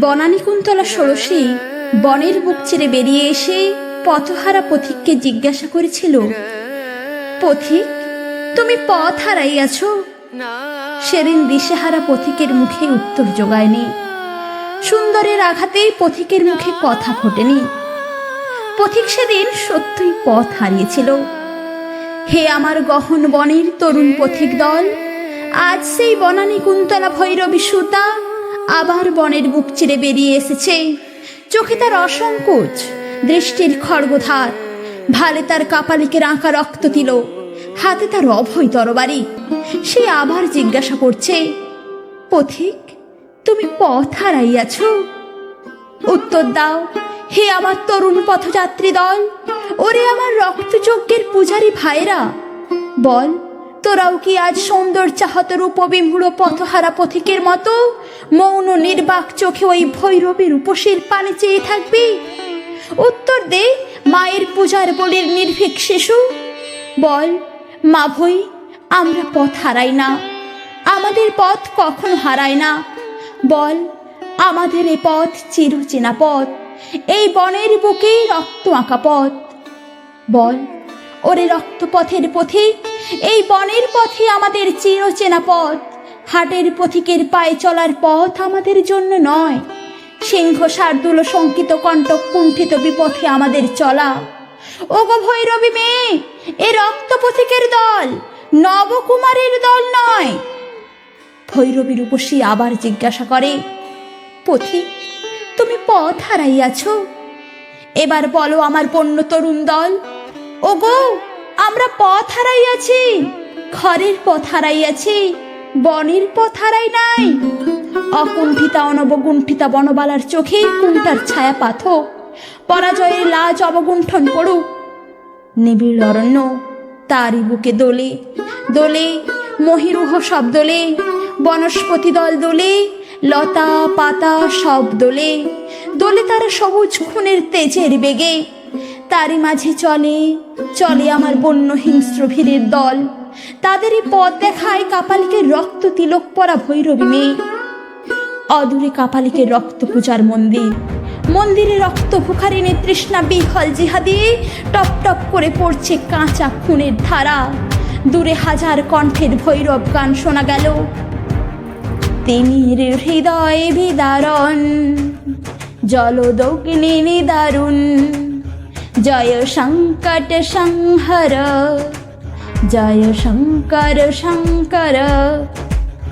বনানী কুন্তলা ষোড়শী বনের বুক চিরে বেরিয়ে এসে পথহারা পথিককে জিজ্ঞাসা করেছিল, পথিক, তুমি পথ হারাইয়াছ? সেদিন দিশেহারা পথিকের মুখে উত্তর জোগায়নি। সুন্দরের আঘাতেই পথিকের মুখে কথা ফোটেনি। পথিক সেদিন সত্যই পথ হারিয়েছিল। হে আমার গহন বনের তরুণ পথিক দল, আজ সেই বনানী কুন্তলা ভৈরবী সুতা আবার বনের বুক চিরে বেরিয়ে এসেছে। চোখে তার অসংকোচ, দৃষ্টির খড়গধার, ভালে তার কাপালিকের আঁকা রক্ত দিল হাতে তার অভয় তরবারি। সে আবার জিজ্ঞাসা করছে, পথিক, তুমি পথ হারাইয়াছ? উত্তর দাও, হে আমার তরুণ পথযাত্রী দল ওরে আমার রক্তযজ্ঞের পূজারী ভাইরা বল, তোরাও কি আজ সৌন্দর্য চাহত রূপবিমূঢ় পথহারা পথিকের মতো মৌন নির্বাক চোখে ওই ভৈরবী রূপসীর পানে চেয়ে থাকবি? উত্তর দে, মায়ের পূজার বলির নির্ভীক শিশু। বল, মা ভই, আমরা পথ হারাই না। আমাদের পথ কখনো হারায় না? বল, আমাদের এ পথ চিরচেনা পথ। এই বনের বুকে রক্ত আঁকা পথ। বল ওরে রক্তপথের পথিক এই বনের পথে আমাদের চিরচেনা পথ। হাটের পথিকের পায়ে চলার পথ আমাদের জন্য নয়। সিংহ শার্দুল শঙ্কিত কণ্টক কুণ্ঠিত বিপথে আমাদের চলা। ওগো ভৈরবী মেয়ে, এ রক্তপথিকের দল নবকুমারের দল নয়। ভৈরবী রূপসী আবার জিজ্ঞাসা করে, পথিক, তুমি পথ হারাইয়াছ? এবার বলো আমার পণ্য তরুণ দল। ওগো, আমরা পথ হারাইয়াছি। ঘরের পথ হারাইয়াছি, বনের পথ হারাই নাই। অকুণ্ঠিতা অনবগুণ্ঠিতা বনবালার চোখে কুণ্ঠার ছায়া পাথক পরাজয়ের লাজ অবগুণ্ঠন পড়ুক নিবিড় অরণ্য, তারই বুকে দোলে দোলে, মহিরুহ সব দোলে, বনস্পতি দল দোলে, লতা পাতা সব দোলে। দোলে তারা সবুজ খুনের তেজের বেগে। তারই মাঝে চলে চলে আমার বন্য হিংস্র ভিড়ের দল। তাদেরই পথ দেখায় কাপালিকের রক্ত তিলক পরা ভৈরবী মেয়ে। অদূরে কাপালিকের রক্ত পূজার মন্দির। মন্দিরে রক্ত ভুখারিনে তৃষ্ণা বিহল জিহাদি টপ টপ করে পড়ছে কাঁচা খুনের ধারা। দূরে হাজার কণ্ঠের ভৈরব গান শোনা গেল। তিমির হৃদয় বিদারণ। জলদগ্নি নিদারুণ জয় সংকট সংহর। জয় শঙ্কর শঙ্কর।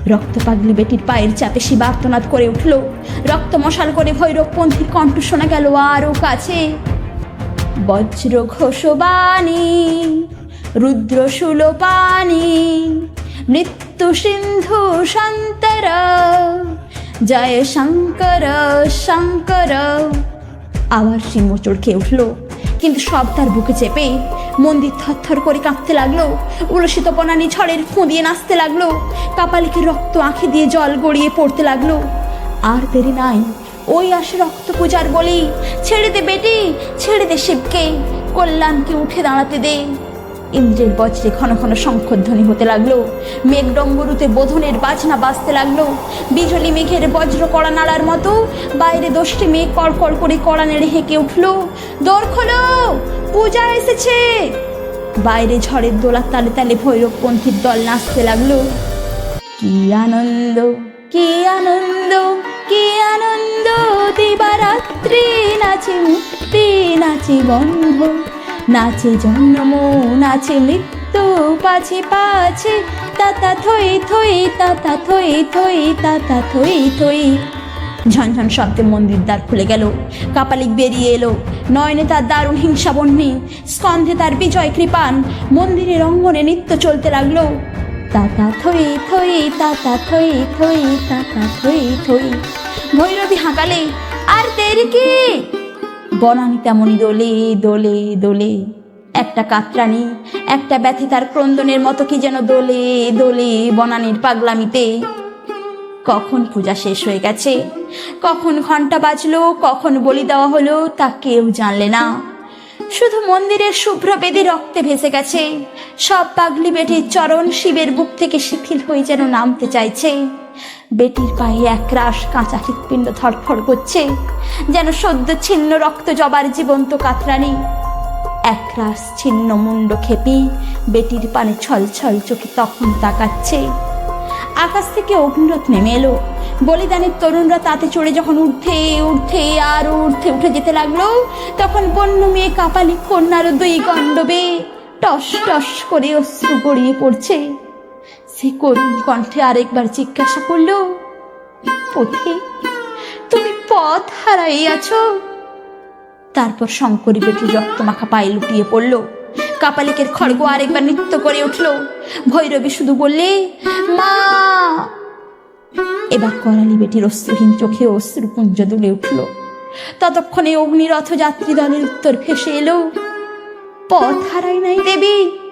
রক্ত পাগলি বেটির পায়ের চাপে সে বার্তনাদ করে উঠল। রক্ত মশাল করে ভৈরবপন্থীর কণ্ঠ শোনা গেল আরও কাছে। বজ্র ঘোষবাণী, রুদ্র সুলোপানি মৃত্যু সিন্ধু সন্তর। জয় শঙ্কর শঙ্কর। আবার সিংহ চড়কে উঠল। কিন্তু সব তার বুকে চেপে মন্দির থরথর করে কাঁপতে লাগল। উলসিত বনানি ঝড়ের ফুঁদিয়ে নাচতে লাগল। কাপালিকে রক্ত আঁখে দিয়ে জল গড়িয়ে পড়তে লাগল। আর দেরি নাই। ওই আসে রক্ত পূজার বলি। ছেড়ে দে বেটি, ছেড়ে দে শিবকে। কল্যাণকে উঠে দাঁড়াতে দে। ইন্দ্রের বজ্রে ঘন ঘন শঙ্খধ্বনি হতে লাগল। মেঘ ডম্বরুতে বোধনের বাজনা বাজতে লাগল। বিজলি মেঘের বজ্র কড়া নাড়ার মতো বাইরে দোষটি মেঘ কড়কড় করে কড়া নেড়ে হেঁকে উঠল। দোর খোলো! পূজা এসেছে! বাইরে ঝড়ের দোলার তালে তালে ভৈরবপন্থীর দল নাচতে লাগল। কি আনন্দ কি আনন্দ কি আনন্দ, দিবারাত্রি নাচে মুক্তি, নাচে বন্ধ। নাচে জন্ম নাচে মৃত্যু, পাছে পাছে। তাতা থই থই, তাতা থই থই, তাতা থই থই। ঝনঝন শব্দে মন্দির দ্বার খুলে গেল, কাপালিক বেরিয়ে এলো। নয়নে তার দারুণ হিংসা বন্যী স্কন্ধে তার বিজয় কৃপান। মন্দিরের অঙ্গনে নৃত্য চলতে লাগল। তাতা থই থই, তাতা থই থই, তাতা থই থই। ভৈরবী হাঁকালে, আর দেরি কি? বনানি তেমনি দোলে দোলে দোলে। একটা কাতরানি, একটা ব্যথে তার ক্রন্দনের মতো কি যেন দোলে দোলে বনানির পাগলামিতে। কখন পূজা শেষ হয়ে গেছে? কখন ঘণ্টা বাজলো? কখন বলি দেওয়া হলো? তা কেউ জানলে না। শুধু মন্দিরের শুভ্র বেদে রক্তে ভেসে গেছে। সব পাগলি বেটির চরণ শিবের বুক থেকে শিথিল হয়ে যেন নামতে চাইছে। বেটির পায়ে এক রাস কাঁচা হৃৎপিণ্ড ধরফর করছে, যেন সদ্য ছিন্ন রক্ত জবার জীবন্ত কাতরানি। একরাশ ছিন্ন মুন্ড খেপি বেটির পানে ছল ছল চোখে তখন তাকাচ্ছে। আকাশ থেকে অগ্নিরথ নেমে এলো। বলিদানের তরুণরা তাতে চড়ে যখন উঠে উঠে আর উঠে উঠে যেতে লাগল, তখন বন্য মেয়ে কাপালি কন্যার দুই গণ্ডবে টস টস করে অশ্রু গড়িয়ে পড়ছে। সে করুণ কণ্ঠে আরেকবার জিজ্ঞাসা করল, পথে তুমি পথ হারাইয়াছো? তারপর শঙ্করী বেটি রক্তমাখা পায়ে লুটিয়ে পড়ল। কাপালিকের খড়গ আরেকবার নৃত্য করে উঠল। ভৈরবী শুধু বললে, মা! এবার করালি বেটির অশ্রুহীন চোখে অশ্রুপুঞ্জ দুলে উঠল। ততক্ষণে অগ্নিরথ যাত্রী দলের উত্তর ভেসে এলো, পথ হারাই নাই দেবী।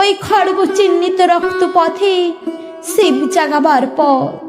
ওই খড়গ চিহ্নিত রক্ত পথে শিব জাগাবার পথ।